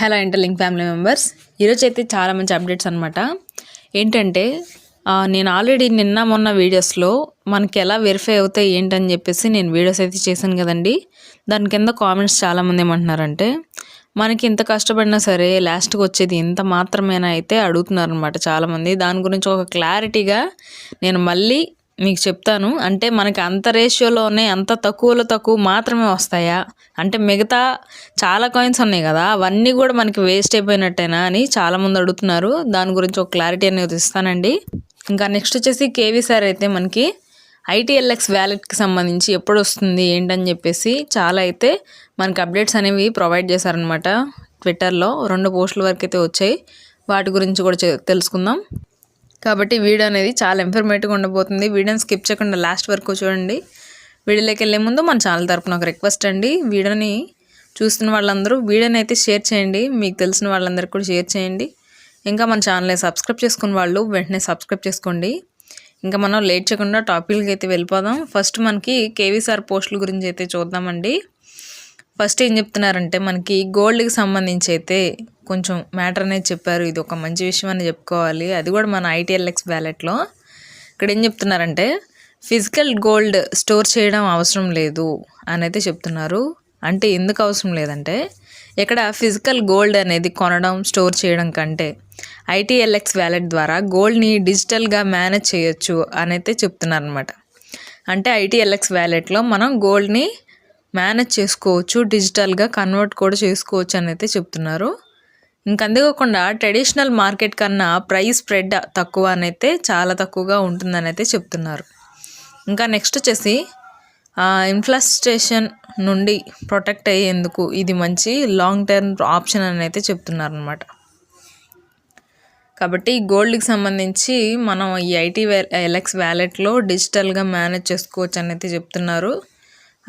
Hello interlink family members ఈరోజు అయితే చాలా మంచి అప్డేట్స్ అనమాట ఏంటంటే నేను ఆల్రెడీ నిన్న మొన్న వీడియోస్లో మనకి ఎలా వెరిఫై అవుతాయి ఏంటని చెప్పేసి నేను వీడియోస్ అయితే చేశాను కదండి. దాని కింద కామెంట్స్ చాలామంది ఏమంటున్నారంటే మనకి ఇంత కష్టపడినా సరే లాస్ట్కి వచ్చేది ఇంత మాత్రమేనా? అయితే అడుగుతున్నారు అనమాట చాలామంది. దాని గురించి ఒక క్లారిటీగా నేను మళ్ళీ మీకు చెప్తాను. అంటే మనకి అంత రేషియోలోనే అంత తక్కువలో తక్కువ మాత్రమే వస్తాయా? అంటే మిగతా చాలా కాయిన్స్ ఉన్నాయి కదా అవన్నీ కూడా మనకి వేస్ట్ అయిపోయినట్టేనా అని చాలామంది అడుగుతున్నారు. దాని గురించి ఒక క్లారిటీ అనేది ఇస్తానండి. ఇంకా నెక్స్ట్ వచ్చేసి కేవీ సార్ అయితే మనకి ఐటీఎల్ఎక్స్ వ్యాలెట్కి సంబంధించి ఎప్పుడు వస్తుంది ఏంటని చెప్పేసి చాలా అయితే మనకి అప్డేట్స్ అనేవి ప్రొవైడ్ చేశారనమాట ట్విట్టర్లో. రెండు పోస్టుల వరకు అయితే వచ్చాయి. వాటి గురించి కూడా తెలుసుకుందాం. కాబట్టి వీడియో అనేది చాలా ఇన్ఫర్మేటివ్గా ఉండబోతుంది. వీడియోని స్కిప్ చేయకుండా లాస్ట్ వరకు చూడండి. వీడియోలోకి వెళ్ళే ముందు మన ఛానల్ తరపున ఒక రిక్వెస్ట్ అండి. వీడియోని చూస్తున్న వాళ్ళందరూ వీడియోని అయితే షేర్ చేయండి. మీకు తెలిసిన వాళ్ళందరికీ కూడా షేర్ చేయండి. ఇంకా మన ఛానల్ని సబ్స్క్రైబ్ చేసుకున్న వాళ్ళు వెంటనే సబ్స్క్రైబ్ చేసుకోండి. ఇంకా మనం లేట్ చేయకుండా టాపిక్లకి అయితే వెళ్ళిపోదాం. ఫస్ట్ మనకి కేవీసార్ పోస్టుల గురించి అయితే చూద్దామండి. ఫస్ట్ ఏం చెప్తున్నారంటే మనకి గోల్డ్కి సంబంధించి అయితే కొంచెం మ్యాటర్ అనేది చెప్పారు. ఇది ఒక మంచి విషయం అని చెప్పుకోవాలి. అది కూడా మన ఐటీఎల్ఎక్స్ వ్యాలెట్లో ఇక్కడ ఏం చెప్తున్నారంటే ఫిజికల్ గోల్డ్ స్టోర్ చేయడం అవసరం లేదు అని అయితే చెప్తున్నారు. అంటే ఎందుకు అవసరం లేదంటే ఇక్కడ ఫిజికల్ గోల్డ్ అనేది కొనడం స్టోర్ చేయడం కంటే ఐటీఎల్ఎక్స్ వ్యాలెట్ ద్వారా గోల్డ్ని డిజిటల్గా మేనేజ్ చేయొచ్చు అని అయితే చెప్తున్నారు అనమాట అంటే ఐటీఎల్ఎక్స్ వ్యాలెట్లో మనం గోల్డ్ని మేనేజ్ చేసుకోవచ్చు డిజిటల్గా కన్వర్ట్ కూడా చేసుకోవచ్చు అని అయితే చెప్తున్నారు. ఇంకంతేకాకుండా ట్రెడిషనల్ మార్కెట్ కన్నా ప్రైస్ స్ప్రెడ్ తక్కువ అని అయితే చాలా తక్కువగా ఉంటుందని అయితే చెప్తున్నారు. ఇంకా నెక్స్ట్ వచ్చేసి ఇన్ఫ్లాస్ట్రేషన్ నుండి ప్రొటెక్ట్ అయ్యేందుకు ఇది మంచి లాంగ్ టర్మ్ ఆప్షన్ అని అయితే చెప్తున్నారు అనమాట కాబట్టి గోల్డ్కి సంబంధించి మనం ఈ ఐటీ ఎలక్స్ వ్యాలెట్లో డిజిటల్గా మేనేజ్ చేసుకోవచ్చు అని అయితే చెప్తున్నారు.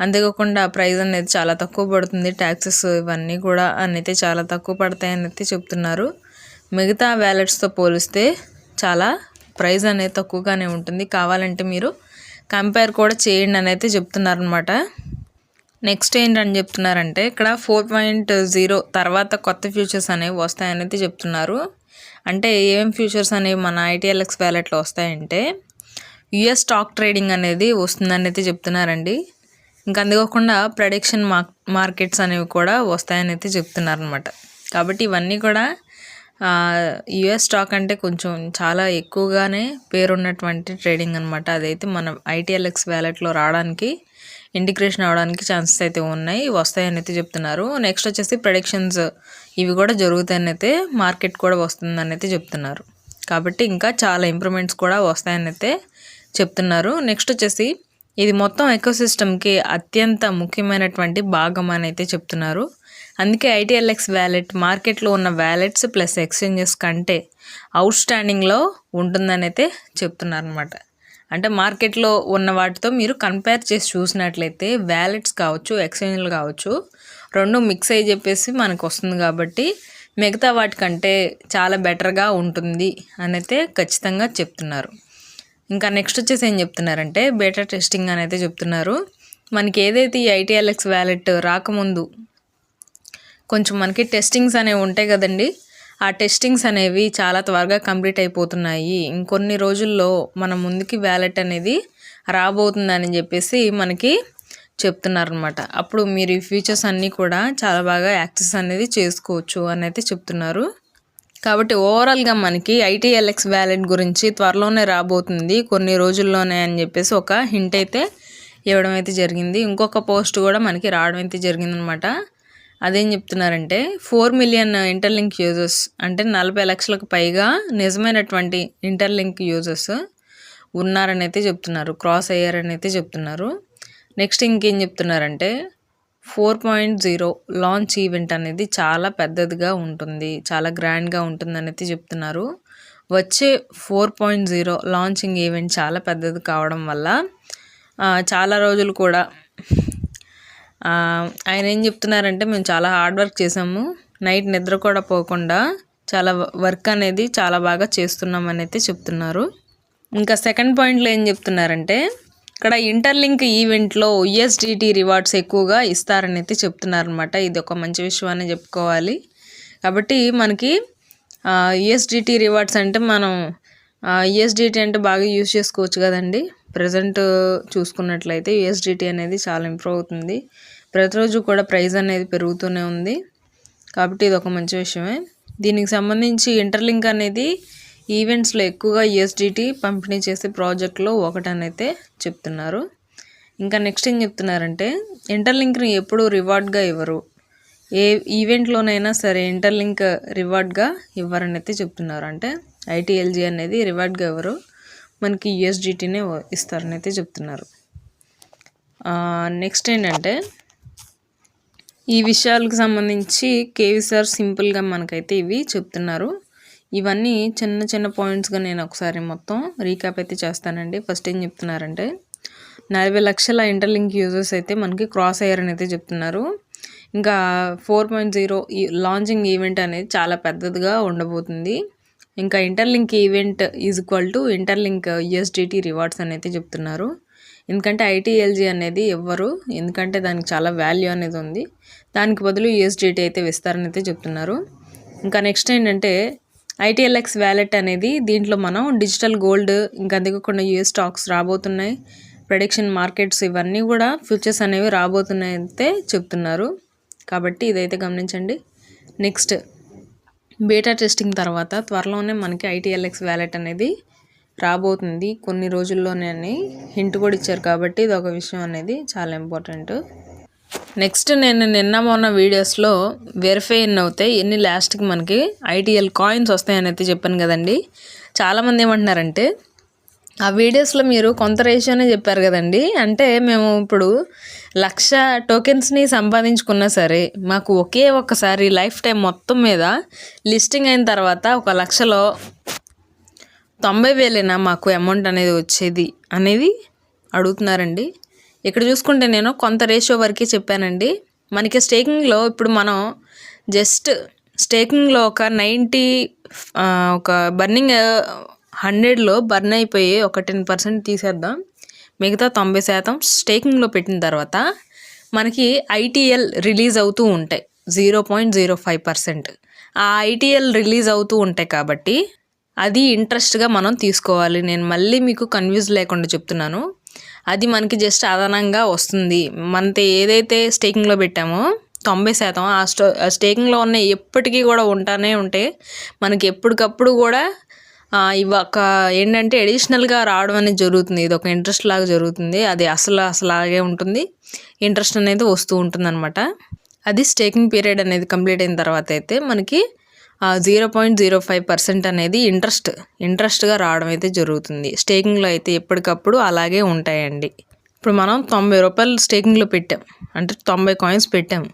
అంతేకాకుండా ప్రైస్ అనేది చాలా తక్కువ పడుతుంది. ట్యాక్సెస్ ఇవన్నీ కూడా అని అయితే చాలా తక్కువ పడతాయి అయితే చెప్తున్నారు. మిగతా వ్యాలెట్స్తో పోలిస్తే చాలా ప్రైస్ అనేది తక్కువగానే ఉంటుంది. కావాలంటే మీరు కంపేర్ కూడా చేయండి అని అయితే చెప్తున్నారనమాట నెక్స్ట్ ఏంటని చెప్తున్నారంటే ఇక్కడ ఫోర్ పాయింట్ జీరో తర్వాత కొత్త ఫ్యూచర్స్ అనేవి వస్తాయని అయితే చెప్తున్నారు. అంటే ఏం ఫ్యూచర్స్ అనేవి మన ఐటీఎల్ఎక్స్ వ్యాలెట్లో వస్తాయంటే యుఎస్ స్టాక్ ట్రేడింగ్ అనేది వస్తుందని అయితే చెప్తున్నారండి. ఇంకా అందుకోకుండా ప్రొడిక్షన్ మార్క్ మార్కెట్స్ అనేవి కూడా వస్తాయని అయితే చెప్తున్నారు అనమాట కాబట్టి ఇవన్నీ కూడా యుఎస్ స్టాక్ అంటే కొంచెం చాలా ఎక్కువగానే పేరున్నటువంటి ట్రేడింగ్ అనమాట అదైతే మన ఐటీఎల్ఎక్స్ వ్యాలెట్లో రావడానికి ఇంటిగ్రేషన్ అవడానికి ఛాన్సెస్ అయితే ఉన్నాయి వస్తాయని అయితే చెప్తున్నారు. నెక్స్ట్ వచ్చేసి ప్రొడిక్షన్స్ ఇవి కూడా జరుగుతాయని అయితే మార్కెట్ కూడా వస్తుందని అయితే చెప్తున్నారు. కాబట్టి ఇంకా చాలా ఇంప్రూవ్మెంట్స్ కూడా వస్తాయని అయితే చెప్తున్నారు. నెక్స్ట్ వచ్చేసి ఇది మొత్తం ఎకోసిస్టమ్కి అత్యంత ముఖ్యమైనటువంటి భాగం అని అయితే చెప్తున్నారు. అందుకే ఐటీఎల్ఎక్స్ వ్యాలెట్ మార్కెట్లో ఉన్న వ్యాలెట్స్ ప్లస్ ఎక్స్చేంజెస్ కంటే అవుట్ స్టాండింగ్లో ఉంటుందని అయితే చెప్తున్నారు అనమాట అంటే మార్కెట్లో ఉన్న వాటితో మీరు కంపేర్ చేసి చూసినట్లయితే వ్యాలెట్స్ కావచ్చు ఎక్స్చేంజ్లు కావచ్చు రెండు మిక్స్ అయ్యి చెప్పేసి మనకు వస్తుంది కాబట్టి మిగతా వాటికంటే చాలా బెటర్గా ఉంటుంది అని అయితే ఖచ్చితంగా చెప్తున్నారు. ఇంకా నెక్స్ట్ వచ్చేసి ఏం చెప్తున్నారంటే బేటా టెస్టింగ్ అని అయితే చెప్తున్నారు మనకి ఏదైతే ఈ ఐటీఎల్ఎక్స్ వ్యాలెట్ రాకముందు కొంచెం మనకి టెస్టింగ్స్ అనేవి ఉంటాయి కదండి ఆ టెస్టింగ్స్ అనేవి చాలా త్వరగా కంప్లీట్ అయిపోతున్నాయి. ఇంకొన్ని రోజుల్లో మన ముందుకి వ్యాలెట్ అనేది రాబోతుందని చెప్పేసి మనకి చెప్తున్నారనమాట అప్పుడు మీరు ఈ ఫీచర్స్ అన్నీ కూడా చాలా బాగా యాక్సెస్ అనేది చేసుకోవచ్చు అని అయితే చెప్తున్నారు. కాబట్టి ఓవరాల్గా మనకి ఐటీఎల్ఎక్స్ వ్యాలెట్ గురించి త్వరలోనే రాబోతుంది. కొన్ని రోజుల్లోనే అని చెప్పేసి ఒక హింట్ అయితే ఇవ్వడం అయితే జరిగింది. ఇంకొక పోస్ట్ కూడా మనకి రావడం అయితే జరిగిందనమాట. అదేం చెప్తున్నారంటే ఫోర్ మిలియన్ ఇంటర్లింక్ యూజర్స్ అంటే నలభై లక్షలకు పైగా నిజమైనటువంటి ఇంటర్లింక్ యూజర్స్ ఉన్నారని అయితే చెప్తున్నారు. క్రాస్ అయ్యారని అయితే చెప్తున్నారు. నెక్స్ట్ ఇంకేం చెప్తున్నారంటే four point zero launch event అనేది చాలా పెద్దదిగా ఉంటుంది. చాలా గ్రాండ్గా ఉంటుంది అనేది చెప్తున్నారు. వచ్చే four point zero launching event చాలా పెద్దది కావడం వల్ల చాలా రోజులు కూడా ఆయన ఏం చెప్తున్నారంటే మేము చాలా హార్డ్ వర్క్ చేసాము నైట్ నిద్ర కూడా పోకుండా చాలా వర్క్ అనేది చాలా బాగా చేస్తున్నామని అయితే చెప్తున్నారు. ఇంకా సెకండ్ పాయింట్లో ఏం చెప్తున్నారంటే ఇక్కడ ఇంటర్లింక్ ఈవెంట్లో యుఎస్డిటీ రివార్డ్స్ ఎక్కువగా ఇస్తారని అయితే చెప్తున్నారనమాట ఇది ఒక మంచి విషయం అని చెప్పుకోవాలి. కాబట్టి మనకి యుఎస్డిటీ రివార్డ్స్ అంటే మనం యుఎస్డిటీ అంటే బాగా యూజ్ చేసుకోవచ్చు కదండి. ప్రజెంట్ చూసుకున్నట్లయితే యుఎస్డిటీ అనేది చాలా ఇంప్రూవ్ అవుతుంది. ప్రతిరోజు కూడా ప్రైజ్ అనేది పెరుగుతూనే ఉంది. కాబట్టి ఇది ఒక మంచి విషయమే. దీనికి సంబంధించి ఇంటర్లింక్ అనేది ఈవెంట్స్లో ఎక్కువగా యుఎస్డిటీ పంపిణీ చేసే ప్రాజెక్ట్లో ఒకటనైతే చెప్తున్నారు. ఇంకా నెక్స్ట్ ఏం చెప్తున్నారంటే ఇంటర్లింక్ని ఎప్పుడు రివార్డ్గా ఇవ్వరు. ఏ ఈవెంట్లోనైనా సరే ఇంటర్లింక్ రివార్డ్గా ఇవ్వరని అయితే చెప్తున్నారు. అంటే ఐటీఎల్జీ అనేది రివార్డ్గా ఇవ్వరు మనకి యుఎస్డిటీనే ఇస్తారని అయితే చెప్తున్నారు. నెక్స్ట్ ఏంటంటే ఈ విషయాలకు సంబంధించి కేవీసార్ సింపుల్గా మనకైతే ఇవి చెప్తున్నారు. ఇవన్నీ చిన్న చిన్న పాయింట్స్గా నేను ఒకసారి మొత్తం రీక్యాప్ అయితే చేస్తానండి. ఫస్ట్ ఏం చెప్తున్నారంటే నలభై లక్షల ఇంటర్లింక్ యూజర్స్ అయితే మనకి క్రాస్ అయ్యారని అయితే చెప్తున్నారు. ఇంకా ఫోర్ పాయింట్ జీరో ఈ లాంచింగ్ ఈవెంట్ అనేది చాలా పెద్దదిగా ఉండబోతుంది. ఇంకా interlink event is equal to interlink USDT rewards అని అయితే చెప్తున్నారు. ఎందుకంటే ఐటీఎల్జీ అనేది ఇవ్వరు ఎందుకంటే దానికి చాలా వాల్యూ అనేది ఉంది. దానికి బదులు యుఎస్డిటీ అయితే ఇస్తారని అయితే చెప్తున్నారు. ఇంకా నెక్స్ట్ ఏంటంటే ఐటీఎల్ఎక్స్ వ్యాలెట్ అనేది దీంట్లో మనం డిజిటల్ గోల్డ్ ఇంకా దిగకుండా యూఎస్ స్టాక్స్ రాబోతున్నాయి. ప్రొడిక్షన్ మార్కెట్స్ ఇవన్నీ కూడా ఫ్యూచర్స్ అనేవి రాబోతున్నాయి అయితే చెప్తున్నారు. కాబట్టి ఇదైతే గమనించండి. నెక్స్ట్ బీటా టెస్టింగ్ తర్వాత త్వరలోనే మనకి ఐటీఎల్ఎక్స్ వ్యాలెట్ అనేది రాబోతుంది. కొన్ని రోజుల్లోనే అని హింట్ కూడా ఇచ్చారు కాబట్టి ఇది ఒక విషయం అనేది చాలా ఇంపార్టెంట్. నెక్స్ట్ నేను నిన్న మొన్న వీడియోస్లో వెరిఫై ఎన్ని అవుతాయి ఎన్ని లాస్ట్కి మనకి ఐటీఎల్ కాయిన్స్ వస్తాయని అయితే చెప్పాను కదండి. చాలామంది ఏమంటున్నారంటే ఆ వీడియోస్లో మీరు కొంత రేషియోనే చెప్పారు కదండి. అంటే మేము ఇప్పుడు లక్ష టోకెన్స్ని సంపాదించుకున్నా సరే మాకు ఒకే ఒక్కసారి లైఫ్ టైం మొత్తం మీద లిస్టింగ్ అయిన తర్వాత ఒక లక్షలో తొంభై వేలైనా మాకు అమౌంట్ అనేది వచ్చేది? అనేది అడుగుతున్నారండి. ఇక్కడ చూసుకుంటే నేను కొంత రేషియో వరకే చెప్పానండి. మనకి స్టేకింగ్లో ఇప్పుడు మనం జస్ట్ స్టేకింగ్లో ఒక నైంటీ ఒక బర్నింగ్ హండ్రెడ్లో బర్న్ అయిపోయి ఒక టెన్ పర్సెంట్ తీసేద్దాం. మిగతా తొంభై శాతం స్టేకింగ్లో పెట్టిన తర్వాత మనకి ఐటీఎల్ రిలీజ్ అవుతూ ఉంటాయి. Zero point zero five percent. ఆ ఐటీఎల్ రిలీజ్ అవుతూ ఉంటాయి కాబట్టి అది ఇంట్రెస్ట్గా మనం తీసుకోవాలి. నేను మళ్ళీ మీకు కన్ఫ్యూజ్ లేకుండా చెప్తున్నాను. అది మనకి జస్ట్ అదనంగా వస్తుంది. మనతో ఏదైతే స్టేకింగ్లో పెట్టామో తొంభై శాతం ఆ స్టో స్టేకింగ్లో ఉన్న ఎప్పటికీ కూడా ఉంటానే ఉంటే మనకి ఎప్పటికప్పుడు కూడా ఇవి ఒక ఏంటంటే అడిషనల్గా రావడం అనేది జరుగుతుంది. ఇది ఒక ఇంట్రెస్ట్ లాగా జరుగుతుంది. అది అసలు అసలు అలాగే ఉంటుంది. ఇంట్రెస్ట్ అనేది వస్తూ ఉంటుంది అనమాట అది స్టేకింగ్ పీరియడ్ అనేది కంప్లీట్ అయిన తర్వాత అయితే మనకి zero point zero five percent అనేది ఇంట్రెస్ట్ ఇంట్రెస్ట్గా రావడం అయితే జరుగుతుంది. స్టేకింగ్లో అయితే ఎప్పటికప్పుడు అలాగే ఉంటాయండి. ఇప్పుడు మనం తొంభై రూపాయలు స్టేకింగ్లో పెట్టాం అంటే తొంభై కాయిన్స్ పెట్టాం.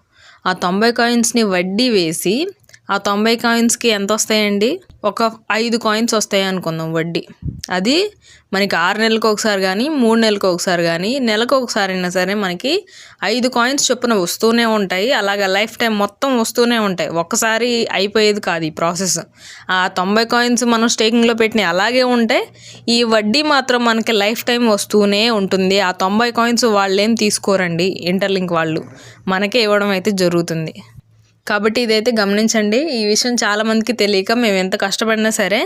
ఆ తొంభై కాయిన్స్ని వడ్డీ వేసి ఆ తొంభై కాయిన్స్కి ఎంత వస్తాయండి ఒక ఐదు కాయిన్స్ వస్తాయి అనుకుందాం వడ్డీ. అది మనకి ఆరు నెలలకు ఒకసారి కానీ మూడు నెలలకు ఒకసారి కానీ నెలకు ఒకసారి అయినా సరే మనకి ఐదు కాయిన్స్ చొప్పున వస్తూనే ఉంటాయి. అలాగే లైఫ్ టైం మొత్తం వస్తూనే ఉంటాయి. ఒక్కసారి అయిపోయేది కాదు ఈ ప్రాసెస్. ఆ తొంభై కాయిన్స్ మనం స్టేకింగ్లో పెట్టిన అలాగే ఉంటే ఈ వడ్డీ మాత్రం మనకి లైఫ్ టైం వస్తూనే ఉంటుంది. ఆ తొంభై కాయిన్స్ వాళ్ళేం తీసుకోరండి? ఇంటర్లింక్ వాళ్ళు. మనకే ఇవ్వడం అయితే జరుగుతుంది. కాబట్టి ఇదైతే గమనించండి. ఈ విషయం చాలామందికి తెలియక మేము ఎంత కష్టపడినా సరే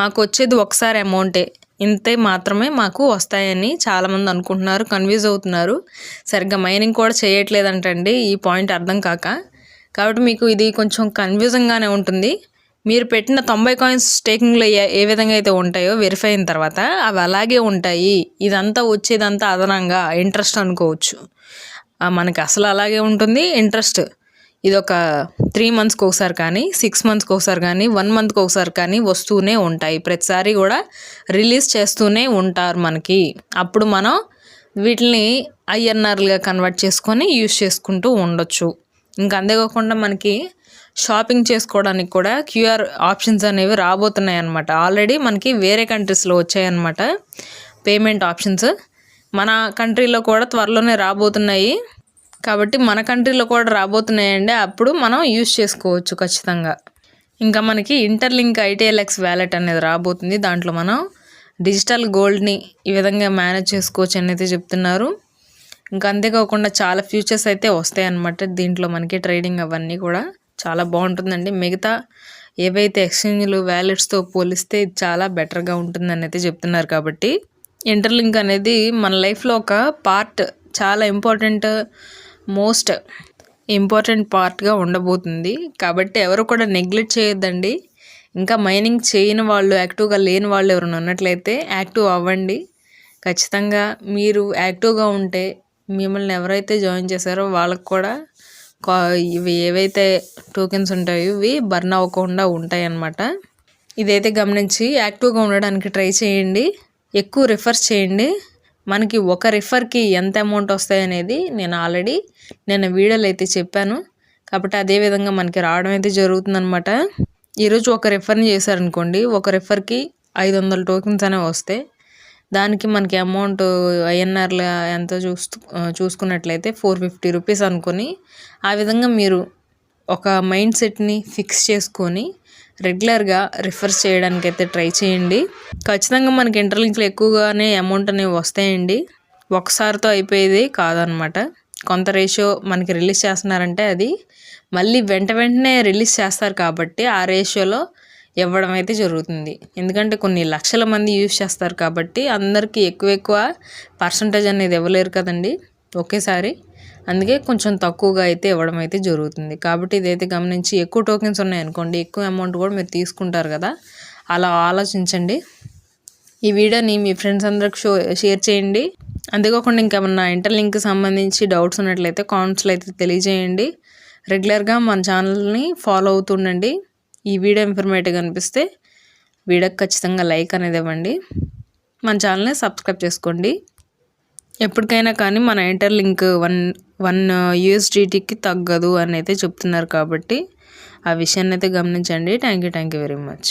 మాకు వచ్చేది ఒకసారి అమౌంటే. ఇంతే మాత్రమే మాకు వస్తాయని చాలామంది అనుకుంటున్నారు కన్ఫ్యూజ్ అవుతున్నారు. సరిగ్గా మైనింగ్ కూడా చేయట్లేదంటండి. ఈ పాయింట్ అర్థం కాక. కాబట్టి మీకు ఇది కొంచెం కన్ఫ్యూజంగానే ఉంటుంది. మీరు పెట్టిన తొంభై కాయిన్స్ స్టేకింగ్లో ఏ ఏ విధంగా అయితే ఉంటాయో వెరిఫై అయిన తర్వాత అవి అలాగే ఉంటాయి. ఇదంతా వచ్చేదంతా అదనంగా ఇంట్రెస్ట్ అనుకోవచ్చు. మనకి అసలు అలాగే ఉంటుంది. ఇంట్రెస్ట్ ఇది ఒక త్రీ మంత్స్కి ఒకసారి కానీ సిక్స్ మంత్స్కి ఒకసారి కానీ వన్ మంత్కి ఒకసారి కానీ వస్తూనే ఉంటాయి. ప్రతిసారి కూడా రిలీజ్ చేస్తూనే ఉంటారు మనకి. అప్పుడు మనం వీటిని ఐఎన్ఆర్లుగా కన్వర్ట్ చేసుకొని యూస్ చేసుకుంటూ ఉండొచ్చు. ఇంకా అంతేకాకుండా మనకి షాపింగ్ చేసుకోవడానికి కూడా క్యూఆర్ ఆప్షన్స్ అనేవి రాబోతున్నాయి అనమాట ఆల్రెడీ మనకి వేరే కంట్రీస్లో వచ్చాయన్నమాట పేమెంట్ ఆప్షన్స్ మన కంట్రీలో కూడా త్వరలోనే రాబోతున్నాయి. కాబట్టి మన కంట్రీలో కూడా రాబోతున్నాయండి. అప్పుడు మనం యూస్ చేసుకోవచ్చు ఖచ్చితంగా. ఇంకా మనకి ఇంటర్లింక్ ఐటీఎల్ఎక్స్ వ్యాలెట్ అనేది రాబోతుంది. దాంట్లో మనం డిజిటల్ గోల్డ్ని ఈ విధంగా మేనేజ్ చేసుకోవచ్చు అనేది చెప్తున్నారు. ఇంకా అంతేకాకుండా చాలా ఫ్యూచర్స్ అయితే వస్తాయి అన్నమాట. దీంట్లో మనకి ట్రేడింగ్ అవన్నీ కూడా చాలా బాగుంటుందండి. మిగతా ఏవైతే ఎక్స్చేంజ్లు వ్యాలెట్స్తో పోలిస్తే చాలా బెటర్గా ఉంటుందని అయితే చెప్తున్నారు కాబట్టి. ఇంటర్లింక్ అనేది మన లైఫ్లో ఒక పార్ట్ చాలా ఇంపార్టెంట్ మోస్ట్ ఇంపార్టెంట్ పార్ట్గా ఉండబోతుంది. కాబట్టి ఎవరు కూడా నెగ్లెక్ట్ చేయొద్దండి. ఇంకా మైనింగ్ చేయని వాళ్ళు యాక్టివ్గా లేని వాళ్ళు ఎవరైనా ఉన్నట్లయితే యాక్టివ్ అవ్వండి. ఖచ్చితంగా మీరు యాక్టివ్గా ఉంటే మిమ్మల్ని ఎవరైతే జాయిన్ చేశారో వాళ్ళకు కూడా కా ఇవి ఏవైతే టోకెన్స్ ఉంటాయో ఇవి బర్న్ అవ్వకుండా ఉంటాయి అన్నమాట ఇదైతే గమనించి యాక్టివ్గా ఉండడానికి ట్రై చేయండి. ఎక్కువ రిఫర్స్ చేయండి. మనకి ఒక రిఫర్కి ఎంత అమౌంట్ వస్తాయి అనేది నేను ఆల్రెడీ నేను వీడియోలో అయితే చెప్పాను. కాబట్టి అదే విధంగా మనకి రావడం అయితే జరుగుతుందనమాట ఈరోజు ఒక రిఫర్ని చేశారనుకోండి ఒక రిఫర్కి ఐదు వందల టోకెన్స్ అనేవి వస్తాయి దానికి మనకి అమౌంట్ ఐఎన్ఆర్లు ఎంత చూస్తూ చూసుకున్నట్లయితే ఫోర్ ఫిఫ్టీ రూపీస్ అనుకొని ఆ విధంగా మీరు ఒక మైండ్ సెట్ని ఫిక్స్ చేసుకొని రెగ్యులర్గా రిఫర్ చేయడానికి అయితే ట్రై చేయండి. ఖచ్చితంగా మనకి ఇంటర్లింక్లు ఎక్కువగానే అమౌంట్ అనేవి వస్తాయండి. ఒకసారితో అయిపోయేది కాదనమాట. కొంత రేషియో మనకి రిలీజ్ చేస్తున్నారంటే అది మళ్ళీ వెంట వెంటనే రిలీజ్ చేస్తారు కాబట్టి ఆ రేషియోలో ఇవ్వడం అయితే జరుగుతుంది. ఎందుకంటే కొన్ని లక్షల మంది యూజ్ చేస్తారు కాబట్టి అందరికీ ఎక్కువ ఎక్కువ పర్సంటేజ్ అనేది ఇవ్వలేరు కదండి. ఒకేసారి. అందుకే కొంచెం తక్కువగా అయితే ఇవ్వడం అయితే జరుగుతుంది. కాబట్టి ఇదైతే గమనించి ఎక్కువ టోకెన్స్ ఉన్నాయనుకోండి ఎక్కువ అమౌంట్ కూడా మీరు తీసుకుంటారు కదా. అలా ఆలోచించండి. ఈ వీడియోని మీ ఫ్రెండ్స్ అందరికి షో షేర్ చేయండి. అంతేకాకుండా ఇంకేమన్నా ఇంటర్లింక్కి సంబంధించి డౌట్స్ ఉన్నట్లయితే కామెంట్స్లో అయితే తెలియజేయండి. రెగ్యులర్గా మన ఛానల్ని ఫాలో అవుతుండండి. ఈ వీడియో ఇన్ఫర్మేటివ్ అనిపిస్తే వీడియోకి ఖచ్చితంగా లైక్ అనేది ఇవ్వండి. మన ఛానల్ని సబ్స్క్రైబ్ చేసుకోండి. ఎప్పటికైనా కానీ మన ఇంటర్ లింక్ వన్ వన్ యూఎస్డిటీకి తగ్గదు అని అయితే చెప్తున్నారు కాబట్టి ఆ విషయాన్ని అయితే గమనించండి. Thank you thank you very much.